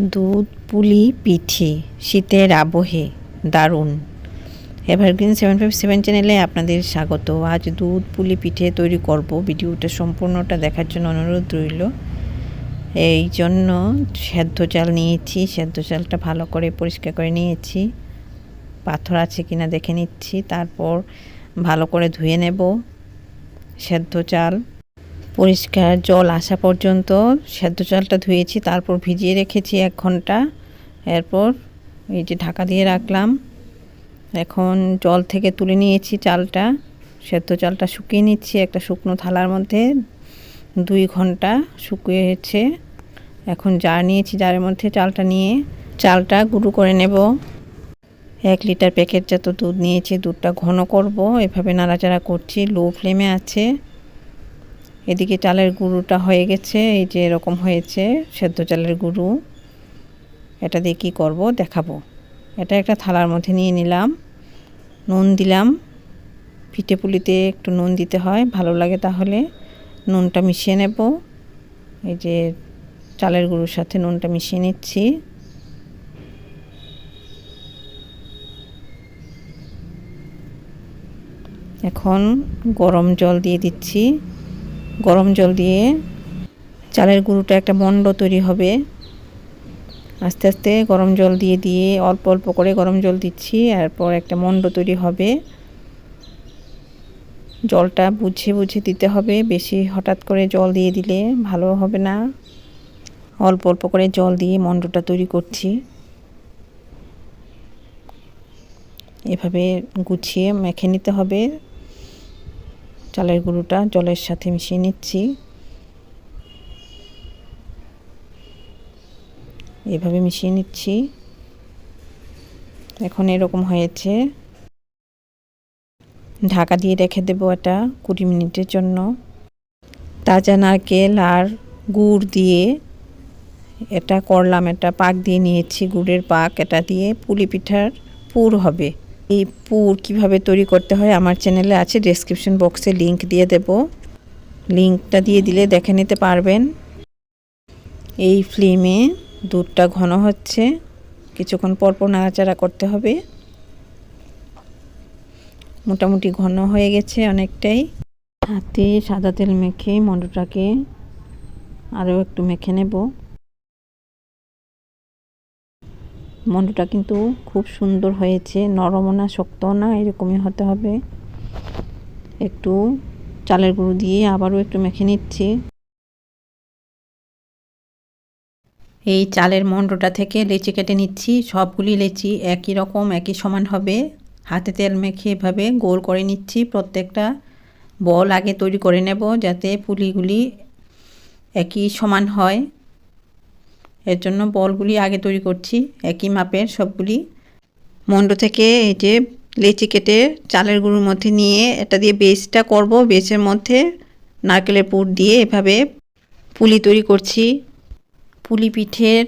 দুধ, পুলি, পিঠে, শীতের আবহে, দারুণ। এভারগ্রিন সেভেন ফাইভ সেভেন চ্যানেলে আপনাদের স্বাগত। আজ দুধ, পুলি, পিঠে তৈরি করব। ভিডিওটা সম্পূর্ণটা দেখার জন্য অনুরোধ রইল। এই জন্য সেদ্ধ চাল নিয়েছি। সেদ্ধ চালটা ভালো করে পরিষ্কার করে নিয়েছি। পাথর আছে কিনা দেখে নিচ্ছি। তারপর ভালো করে ধুয়ে নেব। সেদ্ধ চাল। পরিষ্কার জল আসা পর্যন্ত সেদ্ধ চালটা ধুয়েছি, তারপর ভিজিয়ে রেখেছি এক ঘণ্টা। এরপর এই যে ঢাকা দিয়ে রাখলাম। এখন জল থেকে তুলে নিয়েছি চালটা। সেদ্ধ চালটা শুকিয়ে নিচ্ছি একটা শুকনো থালার মধ্যে। দুই ঘণ্টা শুকিয়েছে। এখন জার নিয়েছি জারের মধ্যে চালটা নিয়ে। চালটা গুঁড়ো করে নেব। এক লিটার প্যাকেটজাত দুধ নিয়েছি, দুধটা ঘন করব। এভাবে নাড়াচাড়া করছি। লো ফ্লেমে আছে। এদিকে চালের গুঁড়োটা হয়ে গেছে, এই যে এরকম হয়েছে, সেদ্ধ চালের গুঁড়ো। এটা দিয়ে কী করব? দেখাবো। এটা একটা থালার মধ্যে নিয়ে নিলাম, নুন দিলাম। পিঠে পুলিতে একটু নুন দিতে হয়, ভালো লাগে তাহলে। নুনটা মিশিয়ে নেব। এই যে চালের গুঁড়োর সাথে নুনটা মিশিয়ে নিচ্ছি। এখন গরম জল দিয়ে দিচ্ছি। গরম জল দিয়ে চালের গুঁড়োটা একটা মণ্ড তৈরি হবে। আস্তে আস্তে গরম জল দিয়ে দিয়ে অল্প অল্প করে গরম জল দিচ্ছি, এরপর একটা মণ্ড তৈরি হবে। জলটা বুঝে বুঝে দিতে হবে, বেশি হঠাৎ করে জল দিয়ে দিলে ভালো হবে না। অল্প অল্প করে জল দিয়ে মণ্ডটা তৈরি করছি। এভাবে গুছিয়ে মেখে নিতে হবে। চালের গুঁড়োটা জলের সাথে মিশিয়ে নিচ্ছি। এভাবে মিশিয়ে নিচ্ছি। এখন এরকম হয়েছে। ঢাকা দিয়ে রেখে দেব এটা কুড়ি মিনিটের জন্য। তাজা নারকেল আর গুড় দিয়ে এটা করলাম, এটা পাক দিয়ে নিয়েছি, গুড়ের পাক। এটা দিয়ে পুলি পিঠার পুর হবে। এই পুর কীভাবে তৈরি করতে হয় আমার চ্যানেলে আছে ডেসক্রিপশন বক্সে লিংক দিয়ে দেব। লিংকটা দিয়ে দিলে দেখে নিতে পারবেন। এই ফ্লেমে দুধটা ঘন হচ্ছে, কিছুক্ষণ পরপর নাড়াচাড়া করতে হবে। মোটামুটি ঘন হয়ে গেছে অনেকটাই। হাতে সাদা তেল মেখে মন্ডটাকে আরও একটু মেখে নেব। মন্ডটা কিন্তু খুব সুন্দর হয়েছে। নরমও না শক্ত না এরকমই হতে হবে। একটু চালের গুঁড়ো দিয়ে আবারও একটু মেখে নিচ্ছি। এই চালের মন্ডটা থেকে লেচি কেটে নিচ্ছি। সবগুলি লেচি একই রকম, একই সমান হবে। হাতে তেল মেখে এভাবে গোল করে নিচ্ছি। প্রত্যেকটা বল আগে তৈরি করে নেব যাতে পুলিগুলি একই সমান হয়। এর জন্য বলগুলি আগে তৈরি করছি, একই মাপের সবগুলি। মন্ড থেকে এই যে লেচি কেটে চালের গুঁড়োর মধ্যে নিয়ে এটা দিয়ে বেসটা করব। বেসের মধ্যে নারকেলের পুর দিয়ে এভাবে পুলি তৈরি করছি। পুলি পিঠের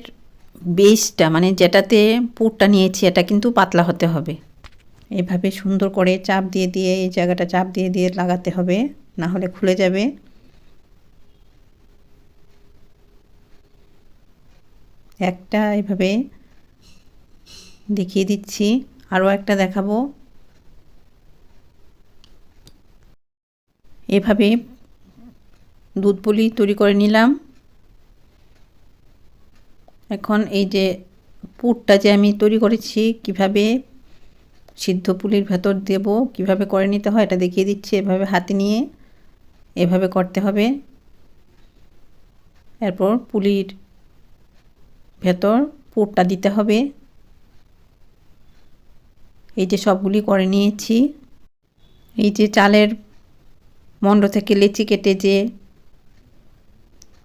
বেসটা মানে যেটাতে পুরটা নিয়েছি, এটা কিন্তু পাতলা হতে হবে। এভাবে সুন্দর করে চাপ দিয়ে দিয়ে, এই জায়গাটা চাপ দিয়ে দিয়ে লাগাতে হবে, না হলে খুলে যাবে। একটা এভাবে দেখিয়ে দিচ্ছি। আরও একটা দেখাবো। এভাবে দুধ পুলি তৈরি করে নিলাম। এখন এই যে পুরটা যে আমি তৈরি করেছি, কীভাবে সিদ্ধ পুলির ভেতর দেব, কীভাবে করে নিতে হয় এটা দেখিয়ে দিচ্ছি এভাবে হাতে নিয়ে। এভাবে করতে হবে। এরপর পুলির ভেতর পুরটা দিতে হবে। এই যে সবগুলি করে নিয়েছি। এই যে চালের মণ্ড থেকে লেচি কেটে যে,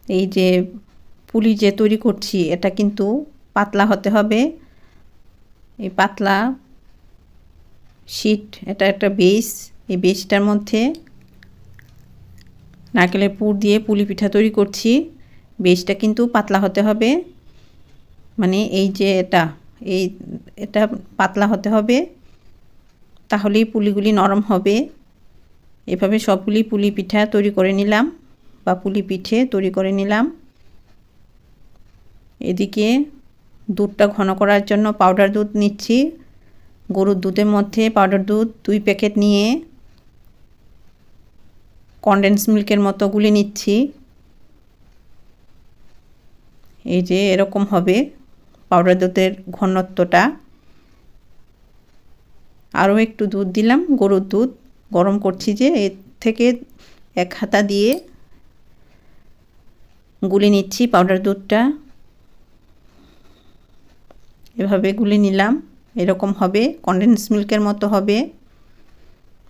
এই যে পুলি যে তৈরি করছি, এটা কিন্তু পাতলা হতে হবে। এই পাতলা শিট, এটা একটা বেস, এই বেসটার মধ্যে নারকেলের পুর দিয়ে পুলি পিঠা তৈরি করছি। বেসটা কিন্তু পাতলা হতে হবে। মানে এই যে এটা, এই, এটা পাতলা হতে হবে, তাহলেই পুলিগুলি নরম হবে। এভাবে সবগুলি পুলি পিঠা তৈরি করে নিলাম বা পুলি পিঠে তৈরি করে নিলাম। এদিকে দুধটা ঘন করার জন্য পাউডার দুধ নিচ্ছি। গরুর দুধের মধ্যে পাউডার দুধ দুই প্যাকেট নিয়ে কনডেন্স মিল্কের মতো গুলি নিচ্ছি। এই যে এরকম হবে। পাউডার দুধের ঘনত্বটা আরও একটু দুধ দিলাম, গরুর দুধ। গরম করছি যে, এর থেকে এক হাতা দিয়ে গুলে নিচ্ছি পাউডার দুধটা। এভাবে গুলে নিলাম, এরকম হবে কন্ডেন্স মিল্কের মতো হবে।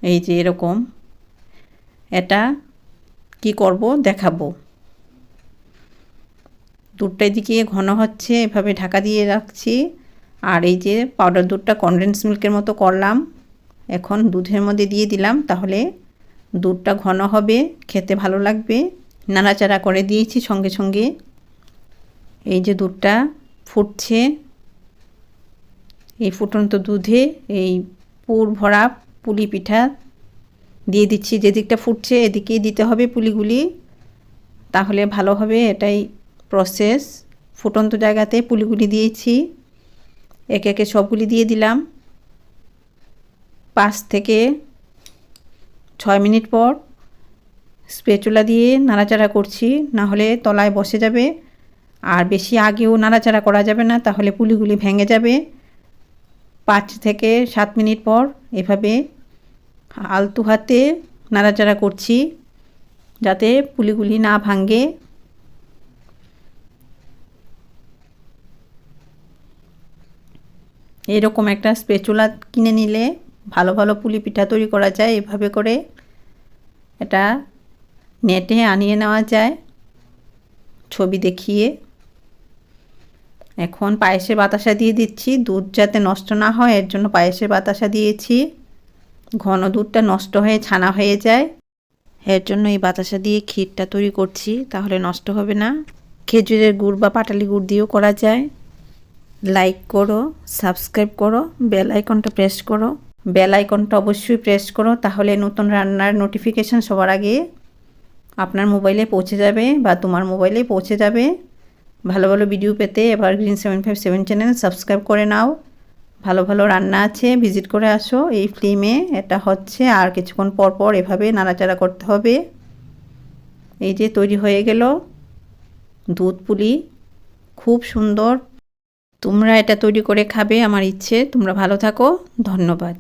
এই যে এরকম। এটা কি করব, দেখাবো। দুধটা এদিকে ঘন হচ্ছে, এভাবে ঢাকা দিয়ে রাখছি। আর এই যে পাউডার দুধটা কনডেন্স মিল্কের মতো করলাম, এখন দুধের মধ্যে দিয়ে দিলাম, তাহলে দুধটা ঘন হবে, খেতে ভালো লাগবে। নাড়াচাড়া করে দিয়েছি সঙ্গে সঙ্গে। এই যে দুধটা ফুটছে, এই ফুটন্ত দুধে এই পুর ভরা পুলি পিঠা দিয়ে দিচ্ছি। যেদিকটা ফুটছে, এদিকেই দিতে হবে পুলিগুলি, তাহলে ভালো হবে, এটাই প্রসেস ফুটন্ত জায়গাতে পুলিগুলি দিয়েছি। একে একে সবগুলি দিয়ে দিলাম। পাঁচ থেকে ছয় মিনিট পর স্পেচুলা দিয়ে নাড়াচাড়া করছি, না হলে তলায় বসে যাবে। আর বেশি আগেও নাড়াচাড়া করা যাবে না, তাহলে পুলিগুলি ভেঙে যাবে। পাঁচ থেকে সাত মিনিট পর এভাবে আলতু হাতে নাড়াচাড়া করছি, যাতে পুলিগুলি না ভাঙে। এরকম একটা স্পেচুলা কিনে নিলে ভালো ভালো পুলি পিঠা তৈরি করা যায়, এভাবে করে এটা নেটে আনিয়ে নেওয়া যায়, ছবি দেখিয়ে। এখন পায়েসের বাতাসা দিয়ে দিচ্ছি, দুধ যাতে নষ্ট না হয়, এর জন্য পায়েসের বাতাসা দিয়েছি। ঘন দুধটা নষ্ট হয়ে, ছানা হয়ে যায়। এর জন্য এই বাতাসা দিয়ে ক্ষীরটা তৈরি করছি, তাহলে নষ্ট হবে না। খেজুরের গুড় বা পাটালি গুড় দিয়েও করা যায়। লাইক করো সাবস্ক্রাইব করো বেল আইকনটা প্রেস করো। বেল আইকনটা অবশ্যই প্রেস করো, তাহলে নতুন রান্নার নোটিফিকেশান সবার আগে আপনার মোবাইলে পৌঁছে যাবে বা তোমার মোবাইলে পৌঁছে যাবে। ভালো ভালো ভিডিও পেতে এবার green seven five seven channel subscribe করে নাও। ভালো ভালো রান্না আছে ভিজিট করে আসো এই ফিল্মে এটা হচ্ছে আর কিছুক্ষণ পর পর এভাবে নাড়াচাড়া করতে হবে। এই যে তৈরি হয়ে গেল দুধ পুলি। খুব সুন্দর তোমরা এটা তৈরি করে খাবে আমার ইচ্ছে। তোমরা ভালো থাকো। ধন্যবাদ।